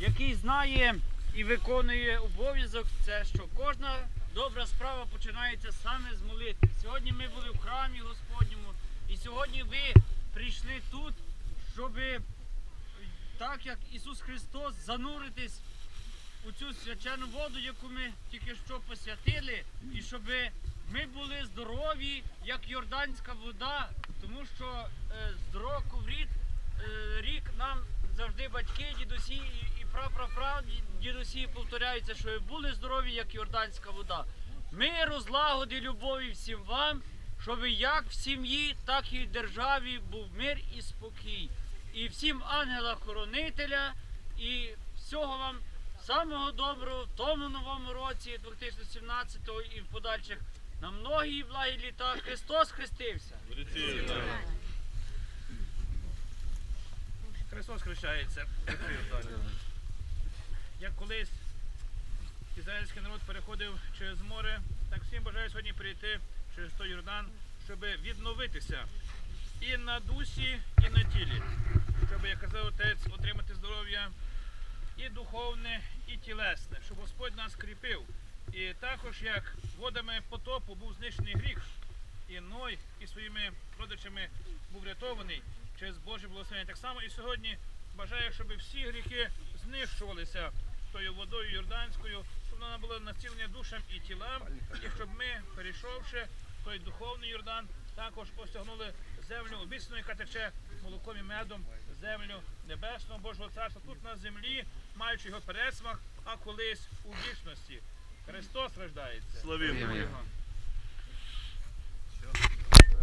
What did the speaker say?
який знає і виконує обов'язок, це що кожна добра справа починається саме з молитви. Сьогодні ми були в храмі Господньому, і сьогодні ви прийшли тут, щоб так як Ісус Христос зануритись у цю свячену воду, яку ми тільки що посвятили, і щоб ми були здорові, як йорданська вода, тому що е, з року в рік, е, рік завжди батьки, дідусі і, і прапрапра дідусі повторяються, що ви були здорові, як йорданська вода. Миру, злагоди, любові всім вам, щоб як в сім'ї, так і в державі був мир і спокій. І всім ангела-хоронителя, і всього вам самого доброго в тому новому році 2017 і в подальших на многі благі літа. Христос хрестився. Христос хрещається. Як колись ізраїльський народ переходив через море, так всім бажаю сьогодні перейти через той Йордан, щоб відновитися і на дусі, і на тілі. Щоб, як казав отець, отримати здоров'я і духовне, і тілесне, щоб Господь нас кріпив. І також як водами потопу був знищений гріх, і Ной і своїми родичами був врятований через Боже благословення. Так само і сьогодні бажаю, щоб всі гріхи знищувалися тою водою Йорданською, щоб вона була націлення душам і тілам, і щоб ми, перейшовши той духовний Йордан, також осягнули землю обіцяну, яка тече молоком і медом, землю небесного Божого царства тут на землі, маючи його пересмак, а колись у вічності. Христос рождається. Славімо. Його.